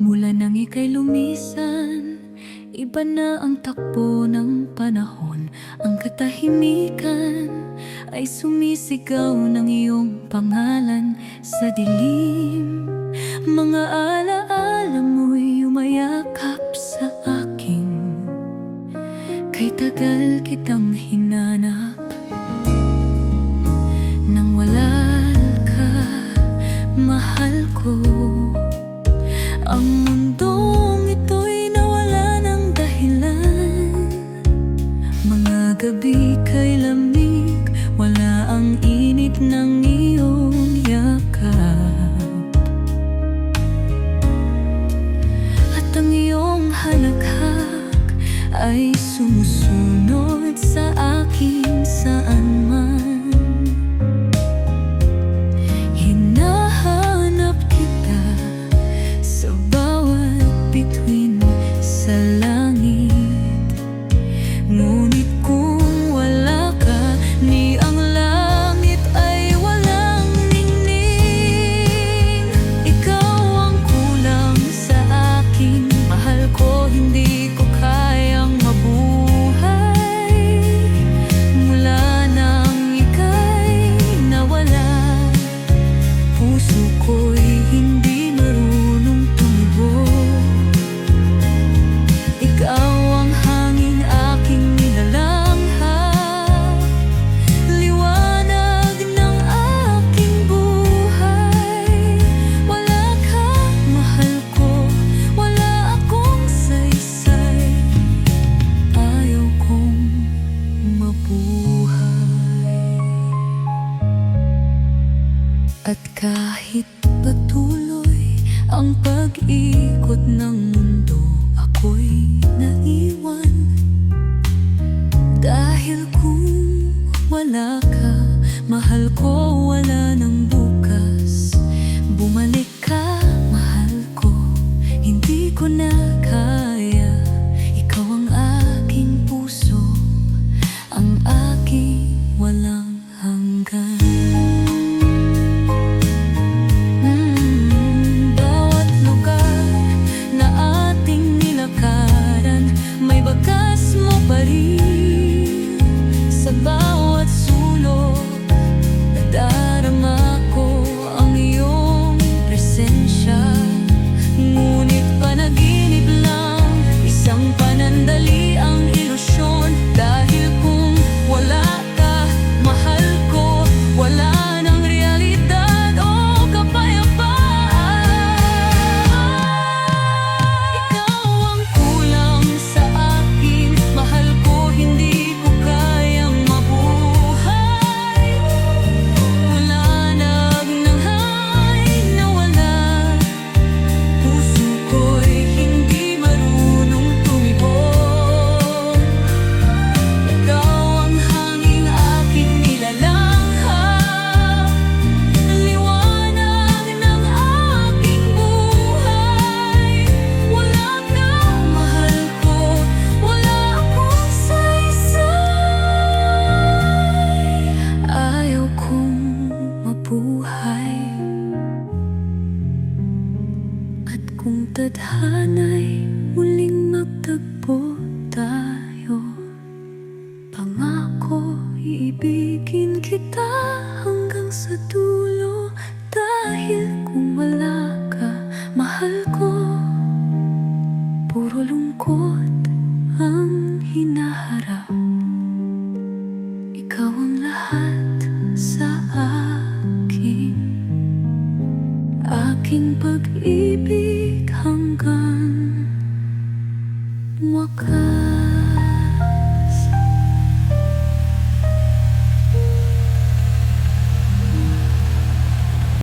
Mula nang ika'y lumisan Iba na ang takbo ng panahon. Ang katahimikan Ay sumisigaw ng iyong pangalan Sa dilim. Mga alaala mo'y umayakap sa akin. Kay tagal kitang hinanap. Nang wala ka, mahal ko. Ang mundo. At kahit patuloy ang pag-ikot ng mundo Ako'y naiwan. Dahil kung wala ka, mahal ko wala ng buhay Kung tadhana'y muling magtagpo tayo Pangako, iibigin kita hanggang sa dulo. Dahil kung wala ka, mahal ko Puro lungkot. aking pag-ibig hanggang wakas.